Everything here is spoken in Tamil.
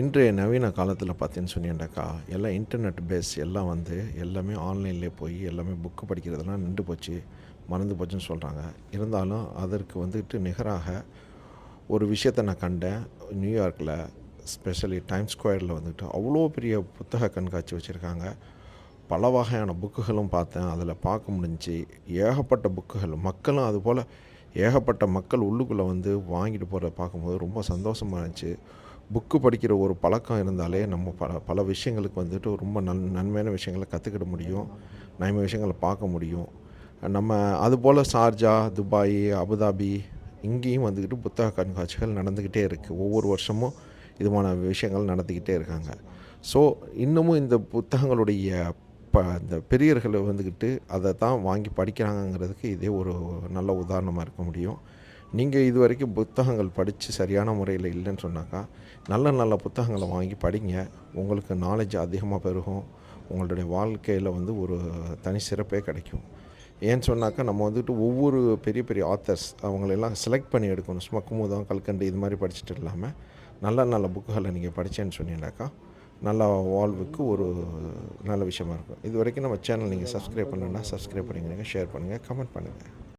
இன்றைய நவீன காலத்தில் பார்த்தீங்கன்னு சொன்னீங்கன்னாக்கா எல்லாம் இன்டர்நெட் பேஸ் எல்லாம் வந்து எல்லாமே ஆன்லைன்லேயே போய் எல்லாமே புக்கு படிக்கிறதெல்லாம் நின்று போச்சு மறந்து போச்சுன்னு சொல்கிறாங்க இருந்தாலும் அதற்கு வந்துட்டு நிகராக ஒரு விஷயத்தை நான் கண்டேன். நியூயார்க்கில் ஸ்பெஷலி டைம் ஸ்கொயரில் வந்துட்டு அவ்வளோ பெரிய புத்தக கண்காட்சி வச்சுருக்காங்க. பல வகையான புக்குகளும் பார்த்தேன். அதில் பார்க்க முடிஞ்சுச்சு ஏகப்பட்ட புக்குகள் மக்களும் அதுபோல் ஏகப்பட்ட மக்கள் உள்ளுக்குள்ளே வந்து வாங்கிட்டு போகிறத பார்க்கும்போது ரொம்ப சந்தோஷமாக இருந்துச்சு. புக்கு படிக்கிற ஒரு பழக்கம் இருந்தாலே நம்ம பல பல விஷயங்களுக்கு வந்துட்டு ரொம்ப நன் நன்மையான விஷயங்களை கற்றுக்கிட முடியும். நன்மை விஷயங்களை பார்க்க முடியும். நம்ம அதுபோல் ஷார்ஜா துபாய் அபுதாபி இங்கேயும் வந்துக்கிட்டு புத்தக கண்காட்சிகள் நடந்துக்கிட்டே இருக்குது ஒவ்வொரு வருஷமும் இதுமான விஷயங்கள் நடத்திக்கிட்டே இருக்காங்க. ஸோ இன்னமும் இந்த புத்தகங்களுடைய ப இந்த பெரியர்கள் வந்துக்கிட்டு அதை தான் வாங்கி படிக்கிறாங்கங்கிறதுக்கு இதே ஒரு நல்ல உதாரணமாக இருக்க முடியும். நீங்கள் இது வரைக்கும் புத்தகங்கள் படித்து சரியான முறையில் இல்லைன்னு சொன்னாக்கா நல்ல நல்ல புத்தகங்களை வாங்கி படிங்க. உங்களுக்கு நாலேஜ் அதிகமாக பெருகும். உங்களுடைய வாழ்க்கையில் வந்து ஒரு தனி சிறப்பே கிடைக்கும். ஏன்னு சொன்னாக்கா நம்ம வந்துட்டு ஒவ்வொரு பெரிய பெரிய ஆத்தர்ஸ் அவங்களெல்லாம் செலக்ட் பண்ணி எடுக்கணும். சும்மா குமுதம் கல்கண்டு இது மாதிரி படிச்சுட்டு இல்லாமல் நல்ல நல்ல புக்குகளை நீங்கள் படித்தேன்னு சொன்னீங்கன்னாக்கா நல்ல வாழ்வுக்கு ஒரு நல்ல விஷயமா இருக்கும். இது வரைக்கும் நம்ம சேனல் நீங்கள் சப்ஸ்கிரைப் பண்ணணுன்னா சப்ஸ்கிரைப் பண்ணிக்கிறீங்க ஷேர் பண்ணுங்கள் கமெண்ட் பண்ணுங்கள்